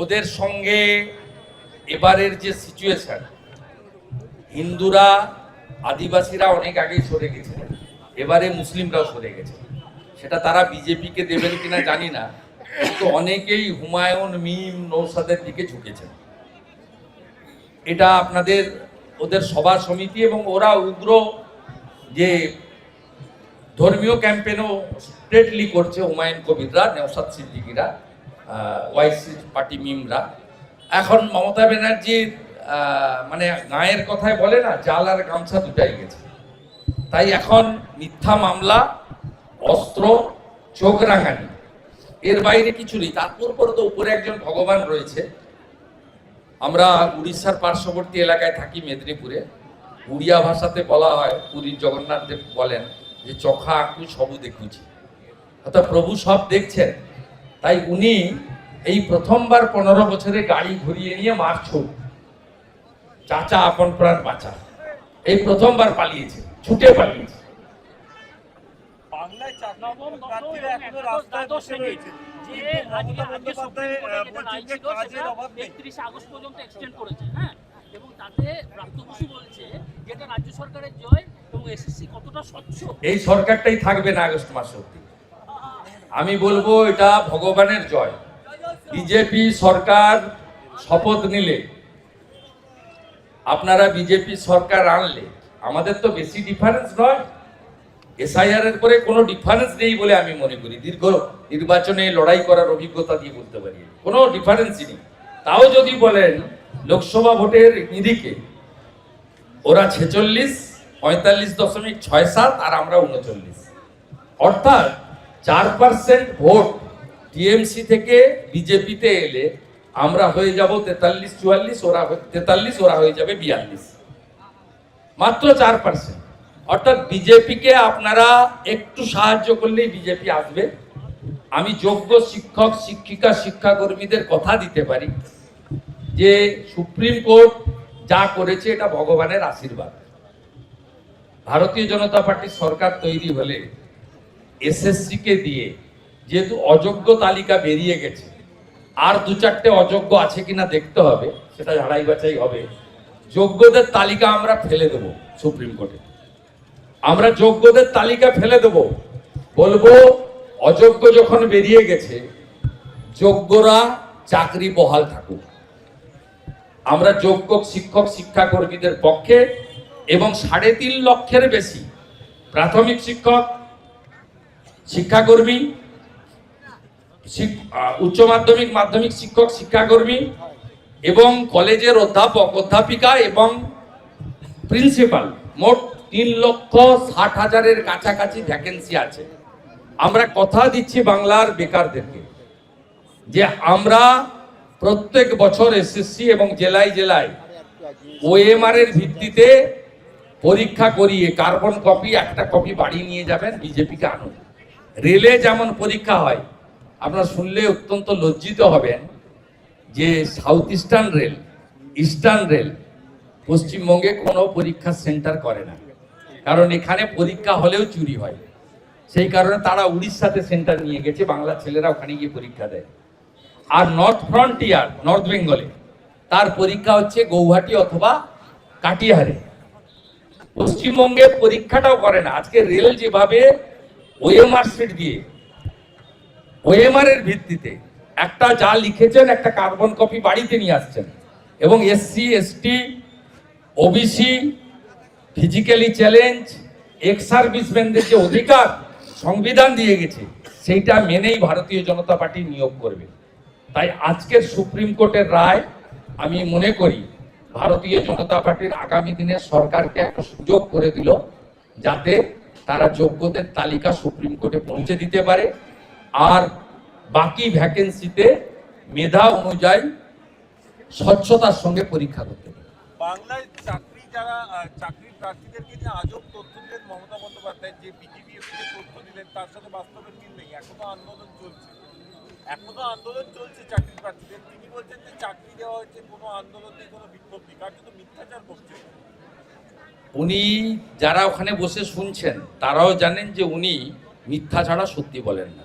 ওদের সঙ্গে এবারের যে সিচুয়েশন হিন্দুরা, আদিবাসীরা অনেক আগেই সরে গেছে। এবারে মুসলিমরাও সরে গেছে। সেটা তারা বিজেপিকে দেবেন কিনা জানি না, কিন্তু অনেকেই হুমায়ুন, মিম, নৌসাদের দিকে ঝুঁকেছেন। এটা আপনাদের, ওদের সভা সমিতি এবং ওরা উগ্র যে ধর্মীয় ক্যাম্পেনও স্ট্রেটলি করছে হুমায়ুন কবিররা নেওসাদ সিদ্দিকিরা। ওয়াইসি পার্টি মিমরা। এখন মমতা ব্যানার্জির মানে গায়ের কথায় বলে না, জাল আর গামছা দুটাই গেছে। তাই এখন মিথ্যা মামলা, অস্ত্র, চোখ রাঙানি। এর বাইরে কিছু নেই। তারপর পরে তো উপরে একজন ভগবান রয়েছে। আমরা উড়িষ্যার পার্শ্ববর্তী এলাকায় থাকি মেদিনীপুরে। উড়িয়া ভাষাতে বলা হয়, পুরীর জগন্নাথ দেব বলেন যে, চোখা আঁকু সবু দেখুছি অর্থাৎ প্রভু সব দেখছেন। তাই উনি এই প্রথমবার পনেরো বছরে গাড়ি ঘুরিয়ে নিয়ে মারছুট চাচা আপন প্রাণ বাঁচা। এই প্রথমবার পালিয়েছে ছুটে পালিয়েছে। বাংলায় চাকরি প্রার্থীরা এখনও রাস্তায় বসে রয়েছে। যে কিন্তু আজকে মমতা আজকে বন্দ্যোপাধ্যায় সুপ্রিম আহ, বলছেন যে কোর্টে যেটা রায় ছিল কাজের সেটা অভাব নেই। 31 আগস্ট পর্যন্ত এক্সটেন্ড করেছে হ্যাঁ? এবং তাতে বলছে যে রাজ্য সরকারের জয় এবং এসএসসি কতটা স্বচ্ছ? এই সরকারটাই থাকবে না আগস্ট মাস অব্দি আমি বলব এটা ভগবানের জয়। বিজেপি সরকার শপথ নিলে, আপনারা বিজেপি সরকার আনলে, আমাদের তো বেশি ডিফারেন্স নয়। এসআইআর এর পরে কোনো ডিফারেন্স নেই বলে আমি মনে করি। দীর্ঘ নির্বাচনে লড়াই করার অভিজ্ঞতা দিয়ে বলতে পারি। কোনো ডিফারেন্সই নেই। তাও যদি বলেন, লোকসভা ভোটের নিরিখে ওরা ছেচল্লিশ, পঁয়তাল্লিশ দশমিক ছয় সাত আর আমরা উনচল্লিশ অর্থাৎ চার পার্সেন্ট ভোট টিএমসি থেকে বিজেপিতে এলে আমরা হয়ে যাব তেতাল্লিশ, চুয়াল্লিশ, ওরা তেতাল্লিশ, ওরা হয়ে যাবে বিয়াল্লিশ। মাত্র চার পার্সেন্ট অর্থাৎ বিজেপিকে আপনারা একটু সাহায্য করলেই বিজেপি আসবে। আমি যোগ্য শিক্ষক, শিক্ষিকা, শিক্ষাকর্মীদের কথা দিতে পারি যে সুপ্রিম কোর্ট যা করেছে এটা ভগবানের আশীর্বাদ। ভারতীয় জনতা পার্টির সরকার তৈরি হলে এসএসসি কে দিয়ে যেহেতু অযোগ্য তালিকা বেরিয়ে গেছে, আর দু চারটে অযোগ্য আছে কিনা দেখতে হবে, সেটা ঝাড়াই বাছাই হবে। যোগ্যদের তালিকা আমরা ফেলে দেব সুপ্রিম কোর্টে। আমরা যোগ্যদের তালিকা ফেলে দেব। বলব, অযোগ্য যখন বেরিয়ে গেছে, যোগ্যরা চাকরি বহাল থাকুক। আমরা যোগ্য শিক্ষক শিক্ষাকর্মীদের পক্ষে এবং সাড়ে তিন লক্ষের বেশি প্রাথমিক শিক্ষক শিক্ষাকর্মী, শিক- উচ্চ মাধ্যমিক মাধ্যমিক শিক্ষক, শিক্ষাকর্মী এবং কলেজের অধ্যাপক, অধ্যাপিকা এবং প্রিন্সিপাল। মোট তিন লক্ষ ষাট হাজারের কাছাকাছি ভ্যাকেন্সি আছে। আমরা কথা দিচ্ছি বাংলার বেকারদেরকে যে আমরা প্রত্যেক বছর এসএসসি এবং জেলায় জেলায় ওএমআর এর ভিত্তিতে পরীক্ষা করিয়ে কার্বন কপি একটা কপি বাড়ি নিয়ে যাবেন বিজেপিকে আনুন। রেলে যেমন পরীক্ষা হয়, আপনারা শুনলে অত্যন্ত লজ্জিত হবেন যে south eastern rail eastern rail পশ্চিমবঙ্গে কোনো পরীক্ষা সেন্টার করে না। কারণ এখানে পরীক্ষা হলেও চুরি হয়। সেই কারণে তারা উড়িষ্যাতে সেন্টার নিয়ে গেছে, বাংলা ছেলেরা ওখানে গিয়ে পরীক্ষা দেয়। আর নর্থ ফ্রন্টিয়ার নর্থ বেঙ্গলে তার পরীক্ষা হচ্ছে গৌহাটি অথবা কাটিহারে। পশ্চিমবঙ্গে পরীক্ষাটাও করে না। আজকে রেল যেভাবে ওএমআর সিট দিয়ে। ওএমআর এর ভিত্তিতে একটা যা লিখেছেন, একটা কার্বন কপি বাড়িতে নিয়ে আসছেন। এবং SC ST OBC physically challenge ex সার্ভিসম্যানদের যে অধিকার, সংবিধান দিয়ে গেছে, সেইটা মেনেই ভারতীয় জনতা পার্টি নিয়োগ করবে। তাই আজকের সুপ্রিম কোর্টের রায়, আমি মনে করি ভারতীয় জনতা পার্টির আগামী দিনের সরকারকে একটা সুযোগ করে দিল যাতে তারা যোগ্যদের তালিকা সুপ্রিম কোর্টে পৌঁছে দিতে পারে। আর বাকি ভ্যাকেন্সিতে মেধা অনুযায়ী স্বচ্ছতার সঙ্গে পরীক্ষা করতে পারে। বাংলায় চাকরি যারা চাকরির প্রার্থীদেরকে যে আজব তথ্য দিলেন মমতা বন্দ্যোপাধ্যায়, যে বিজেপি তথ্য দিলেন, তার সাথে বাস্তবের মিল নেই, এখনও আন্দোলন চলছে। এখনও আন্দোলন চলছে চাকরি প্রার্থীদের। তিনি বলছেন যে চাকরি দেওয়া হয়েছে, কোনো আন্দোলন নেই, কোনো বিক্ষোভ নেই কার্যত মিথ্যাচার করছে। উনি যারা ওখানে বসে শুনছেন, তারাও জানেন যে উনি মিথ্যা ছাড়া সত্যি বলেন না।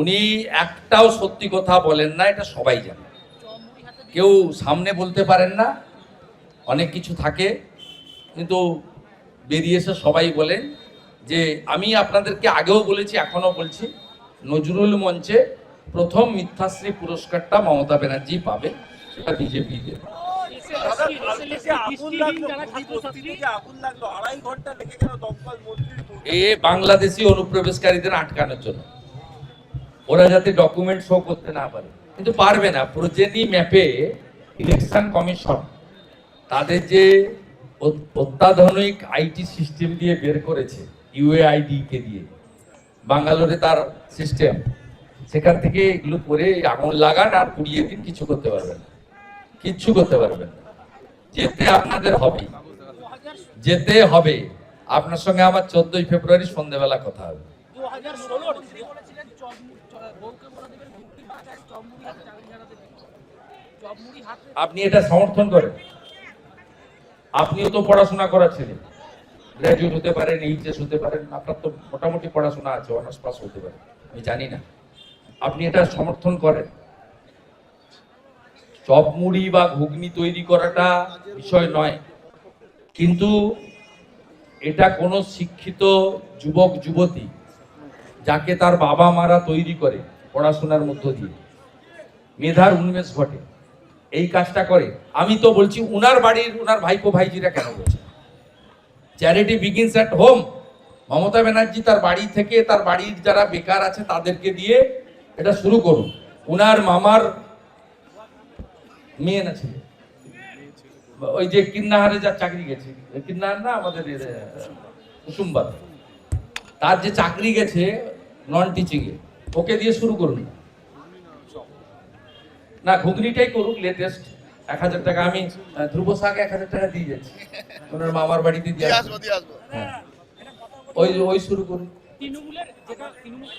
উনি একটাও সত্যি কথা বলেন না, এটা সবাই জানে। কেউ সামনে বলতে পারেন না, অনেক কিছু থাকে, কিন্তু বেরিয়ে এসে সবাই বলেন যে, আমি আপনাদেরকে আগেও বলেছি এখনও বলছি, নজরুল মঞ্চে প্রথম মিথ্যাশ্রী পুরস্কারটা মমতা ব্যানার্জি পাবে, সেটা বিজেপি দেবে এ বাংলাদেশি অনুপ্রবেশকারীদের আটকানোর জন্য। ওরা যাতে ডকুমেন্ট শো করতে না পারে। কিন্তু পারবে না প্রজেনি ম্যাপে ইলেকশন কমিশন তাদের যে অত্যাধুনিক আইটি সিস্টেম দিয়ে বের করেছে ইউএআইডি কে দিয়ে বাঙ্গালোরে তার সিস্টেম সেখান থেকে এগুলো করে আগুন লাগান আর কুড়িয়ে দিন কিছু করতে পারবেন না। কিচ্ছু করতে পারবেন না। যেতে আপনাদের হবে। যেতে হবে। আপনার সঙ্গে আমার চোদ্দই ফেব্রুয়ারি সন্ধ্যেবেলা কথা হবে। আপনি এটা সমর্থন করেন। আপনিও তো পড়াশোনা করা ছিলেন গ্র্যাজুয়েট হতে পারেন এইচএস হতে পারেন, আপনার তো মোটামুটি পড়াশোনা আছে অনার্স পাস হতে পারে। আমি জানি না। আপনি এটা সমর্থন করেন। চপ মুড়ি বা ঘুগনি তৈরি করাটা বিষয় নয়। কিন্তু এটা কোনো শিক্ষিত যুবক, যুবতী যাকে তার বাবা মারা তৈরি করে পড়াশোনার মধ্য দিয়ে। মেধার উন্মেষ ঘটে। এই কাজটা করে। আমি তো বলছি, উনার বাড়ির, উনার ভাইপো ভাইজিরা কেন বলছে? Charity begins at home Mamata Banerjee তার বাড়ি থেকে, তার বাড়ির যারা বেকার আছে তাদেরকে দিয়ে এটা শুরু করুন। উনার মামার মেয়ে না ছিল? ওই যে কিন্নাহারে যা চাকরি গেছে। কিন্নাহার না আমাদের এর, কুসুমবাদ। তার যে চাকরি গেছে নন টিচিং এ ওকে দিয়ে শুরু করুন। না ঘুগনিটাই করুক লেটেস্ট এক হাজার টাকা আমি ধ্রুব শাক এক হাজার টাকা দিয়ে যাচ্ছি। ওনার মামার বাড়িতে দিয়ে আসব। হ্যাঁ। ওই ওই শুরু করুন। তৃণমূলের যেটা তৃণমূল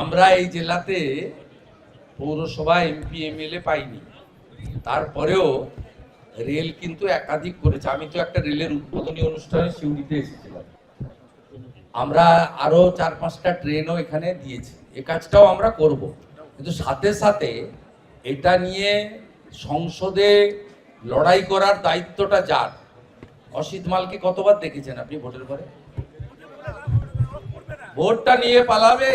আমরা এই জেলাতে পৌরসভা এমপি, এমএলএ পাইনি। তারপরেও রেল কিন্তু একাধিক করেছে। আমি তো একটা রেলের উদ্বোধনী অনুষ্ঠানে সিউড়িতে এসেছিলাম। আমরা আরও চার পাঁচটা ট্রেনও এখানে দিয়েছি। এ কাজটাও আমরা করব। কিন্তু সাথে সাথে এটা নিয়ে সংসদে লড়াই করার দায়িত্বটা যার? অসিত মালকে কতবার দেখেছেন আপনি ভোটের পরে ভোটটা নিয়ে পালাবে?